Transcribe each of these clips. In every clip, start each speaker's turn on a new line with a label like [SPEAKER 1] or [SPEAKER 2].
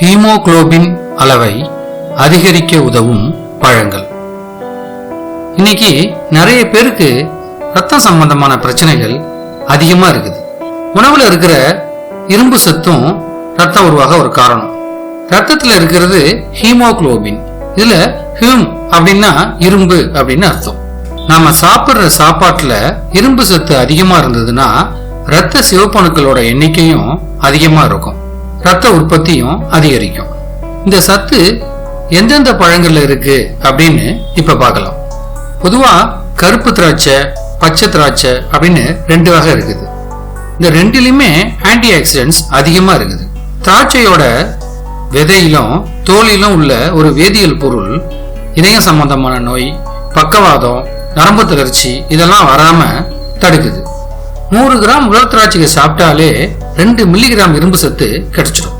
[SPEAKER 1] Haemoglobin அளவை அதிகரிக்க உதவும் பழங்கள். இன்னைக்கு நிறைய பேருக்கு ரத்தம் சம்பந்தமான பிரச்சனைகள் அதிகமாக இருக்குது. உணவில் இருக்கிற இரும்பு சத்தும் ரத்தம் உருவாக ஒரு காரணம். ரத்தத்தில் இருக்கிறது ஹீமோகுளோபின். இதில் ஹியூம் அப்படின்னா இரும்பு அப்படின்னு அர்த்தம். நாம சாப்பிட்ற சாப்பாட்டில் இரும்பு சத்து அதிகமாக இருந்ததுன்னா ரத்த சிவப்பணுக்களோட எண்ணிக்கையும் அதிகமாக இருக்கும். ரத்த உற்பத்தியும் அதிகரிக்கும். இந்த சத்து எந்தெந்த பழங்கள்ல இருக்கு அப்படின்னு இப்ப பார்க்கலாம். பொதுவா கருப்பு திராட்சை பச்சை திராட்சை அப்படின்னு ரெண்டு வகை இருக்குது. இந்த ரெண்டிலுமே ஆன்டி ஆக்சிடென்ட்ஸ் அதிகமா இருக்குது. திராட்சையோட விதையிலும் தோலிலும் உள்ள ஒரு வேதியியல் பொருள் இதயம் சம்பந்தமான நோய் பக்கவாதம் நரம்பு தளர்ச்சி இதெல்லாம் வராம தடுக்குது. நூறு கிராம் உலர் திராட்சையை சாப்பிட்டாலே ரெண்டு மில்லிகிராம் இரும்பு சத்து கிடைச்சிடும்.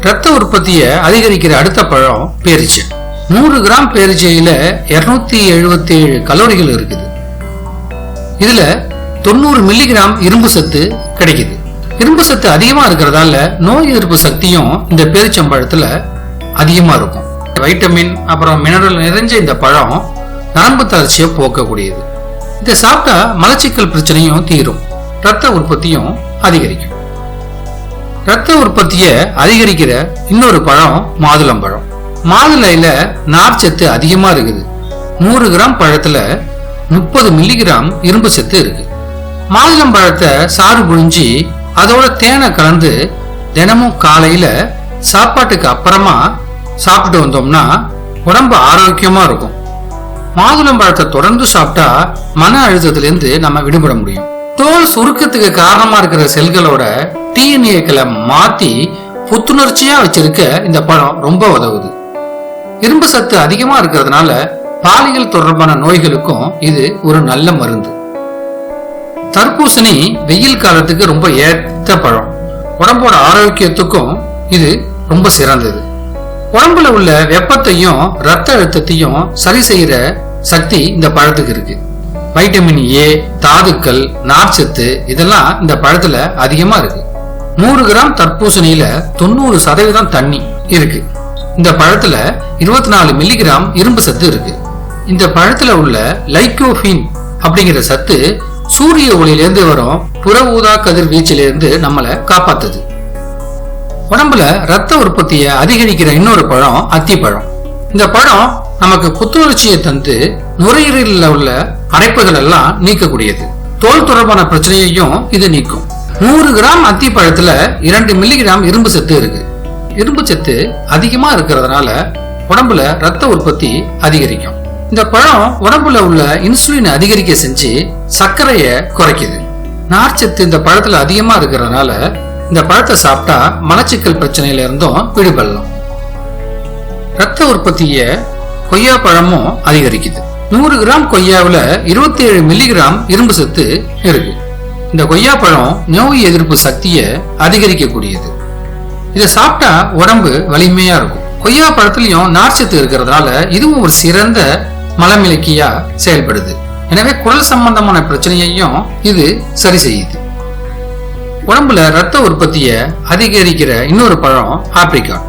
[SPEAKER 1] ரத்த உற்பத்தியை அதிகரிக்கிற அடுத்த பழம் பேரிச்சை. நூறு கிராம் பேரிச்சையில இருநூத்தி எழுபத்தி ஏழு கலோரிகள் இருக்குது. இதுல தொண்ணூறு மில்லிகிராம் இரும்பு சத்து கிடைக்குது. இரும்பு சத்து அதிகமா இருக்கிறதால நோய் எதிர்ப்பு சக்தியும் இந்த பேரிச்சம்பழத்துல அதிகமா இருக்கும். வைட்டமின் அப்புறம் மினரல் நிறைஞ்ச இந்த பழம் நரம்பு தளர்ச்சியை போக்கக்கூடியது. இதை சாப்பிட்டா மலச்சிக்கல் பிரச்சனையும் தீரும். ரத்த உற்பத்தியும் அதிகரிக்கும். ரத்த உற்பத்தியை அதிகரிக்கிற இன்னொரு பழம் மாதுளம்பழம் மாதுளையில நார்ச்சத்து அதிகமா இருக்குது. நூறு கிராம் பழத்துல முப்பது மில்லிகிராம் இரும்பு சத்து இருக்கு. மாதுளம்பழத்தை சாறு புழிஞ்சி அதோட தேனை கலந்து தினமும் காலையில சாப்பாட்டுக்கு அப்புறமா சாப்பிட்டு வந்தோம்னா உடம்பு ஆரோக்கியமா இருக்கும். மாதுளம்பழத்தை தொடர்ந்து சாப்பிட்டா மன அழுத்தத்திலிருந்து நம்ம விடுபட முடியும். தோல் சுருக்கத்துக்கு காரணமா இருக்கிற செல்களோட டிஎன்ஏக்களை மாத்தி புத்துணர்ச்சியா வச்சிருக்க இந்த பழம் ரொம்ப உதவுது. இரும்பு சத்து அதிகமா இருக்கிறதுனால பாலியல் தொடர்பான நோய்களுக்கும் இது ஒரு நல்ல மருந்து. தர்பூசணி வெயில் காலத்துக்கு ரொம்ப ஏற்ற பழம். உடம்போட ஆரோக்கியத்துக்கும் இது ரொம்ப சிறந்தது. உடம்புல உள்ள வெப்பத்தையும் ரத்த அழுத்தத்தையும் சரி செய்யற சக்தி இந்த பழத்துக்கு இருக்கு. வைட்டமின் ஏ தாதுக்கள் நார்ச்சத்து இதெல்லாம் இந்த பழத்துல அதிகமா இருக்கு. நூறு கிராம் தர்பூசணியில தொண்ணூறு சதவீதம் தண்ணி இருக்கு. இந்த பழத்துல இருபத்தி நாலு மில்லிகிராம் இரும்பு சத்து இருக்கு. இந்த பழத்துல உள்ள லைக்கோஃபின் அப்படிங்கிற சத்து சூரிய ஒளியிலிருந்து வரும் புற ஊதா கதிர்வீச்சிலிருந்து நம்மளை காப்பாத்துது. உடம்புல ரத்த உற்பத்தியை அதிகரிக்கிற இன்னொரு பழம் அத்திப்பழம். இந்த பழம் நமக்கு புத்துணர்ச்சியை தந்து நுரையீரலில் உள்ள அடைப்புகள் எல்லாம் நீக்கக்கூடியது. தோல் தொடர்பான பிரச்சனையையும் இது நீக்கும். நூறு கிராம் அத்தி பழத்துல இரண்டு மில்லிகிராம் இரும்பு சத்து இருக்கு. இரும்பு சத்து அதிகமா இருக்கிறதுனால உடம்புல ரத்த உற்பத்தி அதிகரிக்கும். இந்த பழம் உடம்புல உள்ள இன்சுலின் அதிகரிக்க செஞ்சு சர்க்கரையை குறைக்குது. நார்ச்சத்து இந்த பழத்துல அதிகமா இருக்கிறதுனால இந்த பழத்தை சாப்பிட்டா மலச்சிக்கல் பிரச்சனையில இருந்தும் விடுபடலாம். ரத்த உற்பத்திய கொய்யா பழமும் அதிகரிக்குது. நூறு கிராம் கொய்யாவில் இருபத்தி ஏழு மில்லிகிராம் இரும்பு சத்து இருக்கு. இந்த கொய்யா பழம் நோய் எதிர்ப்பு சக்தியை அதிகரிக்கக்கூடியது. இதை சாப்பிட்டா உடம்பு வலிமையா இருக்கும். கொய்யா பழத்துலயும் நார்ச்சத்து இருக்கிறதுனால இதுவும் ஒரு சிறந்த மலமிளக்கியா செயல்படுது. எனவே குரல் சம்பந்தமான பிரச்சனையையும் இது சரி செய்யுது. உடம்புல ரத்த உற்பத்தியை அதிகரிக்கிற இன்னொரு பழம் ஆப்ரிக்கான்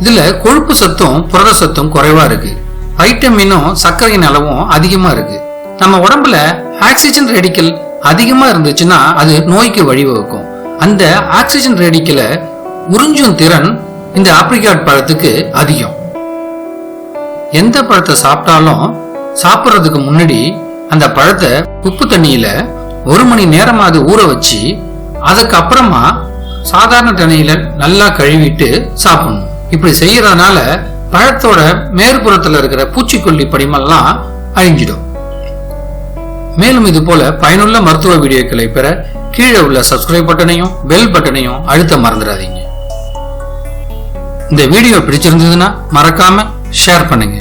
[SPEAKER 1] இதுல கொழுப்பு சத்தும் புரத சத்தும் குறைவா இருக்கு. வைட்டமினும் சர்க்கரையின் அளவும் அதிகமா இருக்கு. நம்ம உடம்புல ஆக்சிஜன் ரேடிக்கல் அதிகமா இருந்துச்சுன்னா அது நோய்க்கு வழிவகுக்கும். அந்த ஆக்சிஜன் ரேடிக்கலை உறிஞ்சும் திறன் இந்த ஆப்ரிக்காட் பழத்துக்கு அதிகம். எந்த பழத்தை சாப்பிட்டாலும் சாப்பிட்றதுக்கு முன்னாடி அந்த பழத்தை உப்பு தண்ணியில ஒரு மணி நேரமாவது ஊற வச்சு அதுக்கப்புறமா சாதாரண தண்ணியில நல்லா கழுவிட்டு சாப்பிடணும். இப்படி செய்யறதுனால பழத்தோட மேற்புறத்துல இருக்கிற பூச்சிக்கொல்லி படிமெல்லாம் அழிஞ்சிடும். மேலும் இது போல பயனுள்ள மருத்துவ வீடியோக்களை பெற கீழே உள்ள சப்ஸ்கிரைப் பட்டனையும் பெல் பட்டனையும் அழுத்த மறந்துடாதீங்க. இந்த வீடியோ பிடிச்சிருந்ததுன்னா மறக்காம ஷேர் பண்ணுங்க.